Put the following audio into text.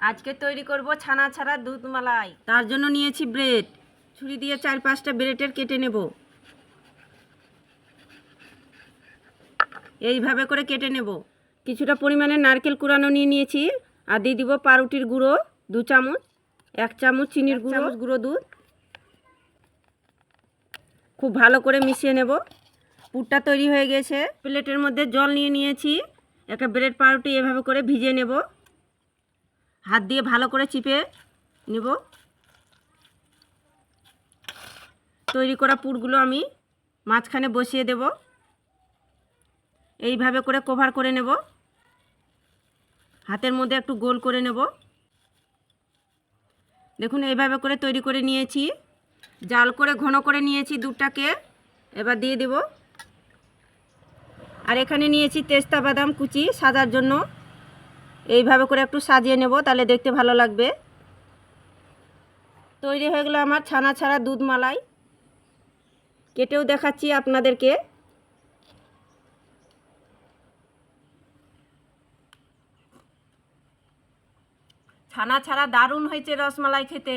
আজকে তৈরি করব ছানা ছাড়া দুধ মালাই তার জন্য নিয়েছি ব্রেড। ছুরি দিয়ে চার পাঁচটা ব্রেডের কেটে নেব। এইভাবে করে কেটে নেব। কিছুটা পরিমাণে নারকেল কুড়ানো নিয়ে নিয়েছি। আর দিয়ে দিব পাউরুটির গুঁড়ো দু চামচ এক চামচ চিনির গুঁড়ো। গুঁড়ো দুধ। খুব ভালো করে মিশিয়ে নেব। পুরটা তৈরি হয়ে গেছে। প্লেটের মধ্যে জল নিয়ে নিয়েছি। একটা ব্রেড পাউরুটি এভাবে করে ভিজে নেব। হাত দিয়ে ভালো করে চিপে নেব। তৈরি করা পুরগুলো আমি মাঝখানে বসিয়ে দেব। এইভাবে করে কভার করে নেব। হাতের মধ্যে একটু গোল করে নেব। দেখুন, এইভাবে করে তৈরি করে নিয়েছি। জাল করে ঘন করে নিয়েছি দুধটাকে। এবার দিয়ে দেব। আর এখানে নিয়েছি তেস্তা বাদাম কুচি সাজার জন্য। এইভাবে করে একটু সাজিয়ে নেব, তাহলে দেখতে ভালো লাগবে। তৈরি হয়ে গেলো আমার ছানা ছাড়া দুধ মালাই। কেটেও দেখাচ্ছি আপনাদেরকে। ছানা ছাড়া দারুণ হয়েছে রসমালাই খেতে।